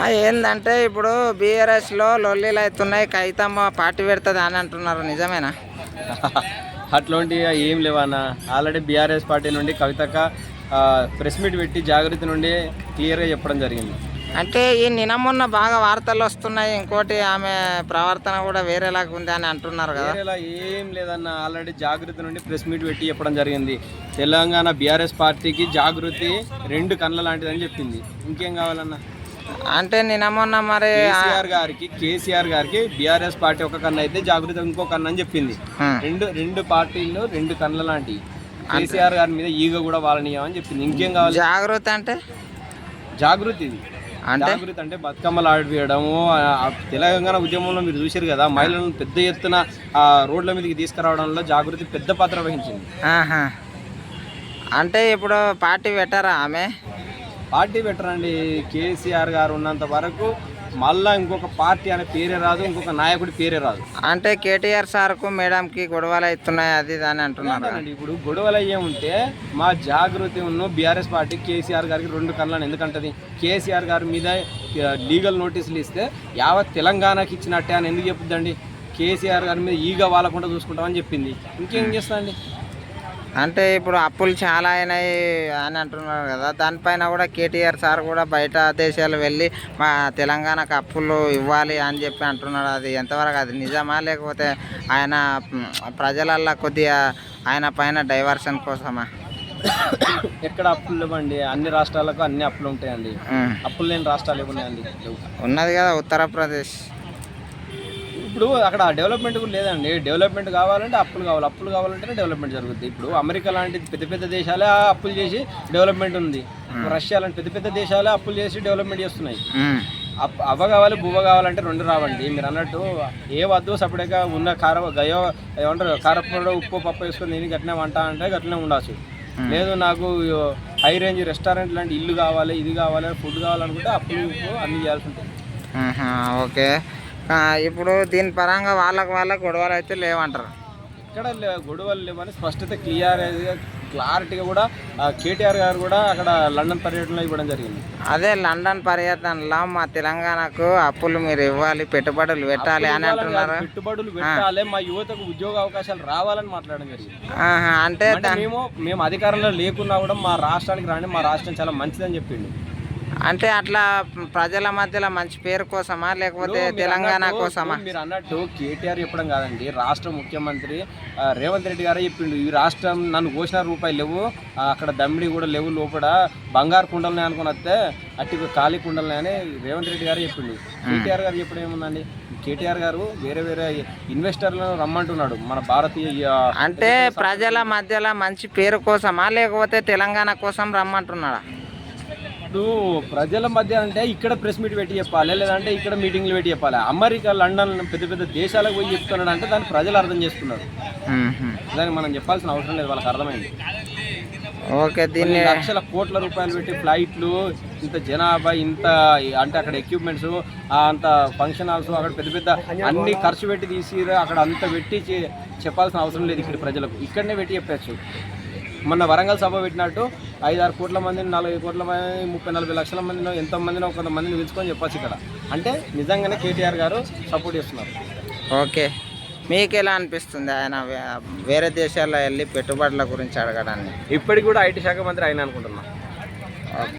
ఆ, ఏందంటే ఇప్పుడు బీఆర్ఎస్లో లొల్లీలు అవుతున్నాయి కైతమ్మ పార్టీ పెడుతుంది అని అంటున్నారు నిజమేనా? అట్లాంటి ఏం లేవన్న. ఆల్రెడీ బీఆర్ఎస్ పార్టీ నుండి కవితక్క ప్రెస్ మీట్ పెట్టి జాగృతి నుండి క్లియర్గా చెప్పడం జరిగింది. అంటే ఈ నిన్న మొన్న బాగా వార్తలు వస్తున్నాయి ఇంకోటి ఆమె ప్రవర్తన కూడా వేరేలాగా ఉంది అని అంటున్నారు కదా. వేరేలా ఏం లేదన్న. ఆల్రెడీ జాగృతి నుండి ప్రెస్ మీట్ పెట్టి చెప్పడం జరిగింది. తెలంగాణ బీఆర్ఎస్ పార్టీకి జాగృతి రెండు కళ్ళ లాంటిదని చెప్పింది. ఇంకేం కావాలన్న? అంటే నిన్న మొన్న మరి కేసీఆర్ గారికి కేసీఆర్ గారికి బీఆర్ఎస్ పార్టీ ఒక కన్ను అయితే జాగృతి ఇంకో కన్ను అని చెప్పింది. రెండు రెండు పార్టీలు రెండు కళ్ళ లాంటివి కేసీఆర్ గారి మీద ఈగ కూడా వాళ్ళనియమని చెప్పింది. ఇంకేం కావాలి? జాగ్రత్త అంటే? జాగృతి ఇది. అంటే? జాగృతి అంటే బతుకమ్మలు ఆడిపియడము తెలంగాణ ఉద్యమంలో మీరు చూశారు కదా మహిళలను పెద్ద ఎత్తున ఆ రోడ్ల మీదకి తీసుకురావడంలో జాగృతి పెద్ద పాత్ర వహించింది. అంటే ఇప్పుడు పార్టీ పెట్టారా ఆమె? పార్టీ పెట్టరండి కేసీఆర్ గారు ఉన్నంత వరకు మళ్ళా ఇంకొక పార్టీ అనే పేరే రాదు ఇంకొక నాయకుడి పేరే రాదు. అంటే కేటీఆర్ సార్కు మేడంకి గొడవలు అవుతున్నాయి అది అని అంటున్నారు. ఇప్పుడు గొడవలు అయ్యే ఉంటే మా జాగృతి ఉన్న బీఆర్ఎస్ పార్టీ కేసీఆర్ గారికి రెండు కళ్ళని ఎందుకంటది? కేసీఆర్ గారి మీద లీగల్ నోటీసులు ఇస్తే యావత్ తెలంగాణకి ఇచ్చినట్టే అని ఎందుకు చెప్పుద్దండి? కేసీఆర్ గారి మీద ఈగ వాళ్ళకుండా చూసుకుంటామని చెప్పింది. ఇంకేం చేస్తాండి? అంటే ఇప్పుడు అప్పులు చాలా అయినాయి అని అంటున్నారు కదా. దానిపైన కూడా కేటీఆర్ సార్ కూడా బయట దేశాలు వెళ్ళి మా తెలంగాణకు అప్పులు ఇవ్వాలి అని చెప్పి అంటున్నాడు. అది ఎంతవరకు అది నిజమా? లేకపోతే ఆయన ప్రజలల్లో కొద్దిగా ఆయన పైన డైవర్షన్ కోసమా? ఎక్కడ అప్పులు లేవండి. అన్ని రాష్ట్రాలకు అన్ని అప్పులు ఉంటాయండి. అప్పులు లేని రాష్ట్రాలు ఏమున్నాయండి? లేవు. ఉన్నది కదా ఉత్తరప్రదేశ్. ఇప్పుడు అక్కడ డెవలప్మెంట్ కూడా లేదండి. డెవలప్మెంట్ కావాలంటే అప్పులు కావాలి. అప్పులు కావాలంటే డెవలప్మెంట్ జరుగుతుంది ఇప్పుడు అమెరికా లాంటి పెద్ద పెద్ద దేశాలే అప్పులు చేసి డెవలప్మెంట్ ఉంది. రష్యా లాంటి పెద్ద పెద్ద దేశాలే అప్పులు చేసి డెవలప్మెంట్ చేస్తున్నాయి. అవ్వ కావాలి బువ్వ కావాలంటే రెండు రావండి. మీరు అన్నట్టు ఏ వద్దు సపరేట్గా ఉన్న కార గయో ఏమంటారు కారపొడి ఉప్పు పప్పు వేసుకొని నేను గట్టినే వంట అంటే గట్టినే ఉండొచ్చు లేదు నాకు హై రేంజ్ రెస్టారెంట్ లాంటి ఇల్లు కావాలి ఇది కావాలి ఫుడ్ కావాలనుకుంటే అప్పులు ఉప్పు అన్ని చేయాల్సి ఉంటుంది. ఓకే. ఇప్పుడు దీని పరంగా వాళ్ళకు వాళ్ళకి గొడవలు అయితే లేవంటారు. ఇక్కడ గొడవలు లేవని స్పష్టత క్లియర్ క్లారిటీగా కూడా కేటీఆర్ గారు కూడా అక్కడ లండన్ పర్యటనలో ఇవ్వడం జరిగింది. అదే లండన్ పర్యటనలో మా తెలంగాణకు అప్పులు మీరు ఇవ్వాలి పెట్టుబడులు పెట్టాలి అని అంటున్నారు. పెట్టుబడులు పెట్టాలి మా యువతకు ఉద్యోగ అవకాశాలు రావాలని మాట్లాడడం జరిగింది. అంటే మేము మేము అధికారంలో లేకున్నా కూడా మా రాష్ట్రానికి రాండి మా రాష్ట్రం చాలా మంచిదని చెప్పిండు. అంటే అట్లా ప్రజల మధ్యలో మంచి పేరు కోసమా లేకపోతే తెలంగాణ కోసమా? మీరు అన్నట్టు కేటీఆర్ చెప్పడం కాదండి. రాష్ట్ర ముఖ్యమంత్రి రేవంత్ రెడ్డి గారే చెప్పిండు. ఈ రాష్ట్రం నన్ను కోసిన రూపాయలు లేవు. అక్కడ దమ్మిడి కూడా లేవు లోపల. బంగారు కుండలనే అనుకుని వస్తే అట్టి ఖాళీ కుండలనే అని రేవంత్ రెడ్డి గారే చెప్పిండు. కేటీఆర్ గారు చెప్పడం ఏముందండి? కేటీఆర్ గారు వేరే వేరే ఇన్వెస్టర్లను రమ్మంటున్నాడు. మన భారతీయ అంటే ప్రజల మధ్యలో మంచి పేరు కోసమా లేకపోతే తెలంగాణ కోసం రమ్మంటున్నాడా? ఇప్పుడు ప్రజల మధ్య అంటే ఇక్కడ ప్రెస్ మీట్ పెట్టి చెప్పాలి? లేదంటే ఇక్కడ మీటింగ్లు పెట్టి చెప్పాలి? అమెరికా లండన్ పెద్ద పెద్ద దేశాలకు పోయి చెప్తున్నాడు అంటే దాన్ని ప్రజలు అర్థం చేసుకున్నారు. దానికి మనం చెప్పాల్సిన అవసరం లేదు వాళ్ళకి అర్థమైంది. ఓకే దీన్ని లక్షల కోట్ల రూపాయలు పెట్టి ఫ్లైట్లు ఇంత జనాభా ఇంత అంటే అక్కడ ఎక్విప్మెంట్స్ అంత ఫంక్షన్ హాల్స్ అక్కడ పెద్ద పెద్ద అన్ని ఖర్చు పెట్టి తీసి అక్కడ అంత పెట్టి చెప్పాల్సిన అవసరం లేదు ఇక్కడ ప్రజలకు. ఇక్కడనే పెట్టి చెప్పచ్చు. మొన్న వరంగల్ సభ పెట్టినట్టు ఐదు ఆరు కోట్ల మందిని నలభై కోట్ల మంది ముప్పై నలభై లక్షల మందిని ఎంతో మందిని కొంతమందిని పిలుచుకొని చెప్పచ్చు ఇక్కడ. అంటే నిజంగానే కేటీఆర్ గారు సపోర్ట్ చేస్తున్నారు. ఓకే. మీకు ఎలా అనిపిస్తుంది ఆయన వేరే దేశాల్లో వెళ్ళి పెట్టుబడుల గురించి అడగడాన్ని? ఇప్పటికి కూడా ఐటీ శాఖ మంత్రి ఆయన అనుకుంటున్నాను ఓకే.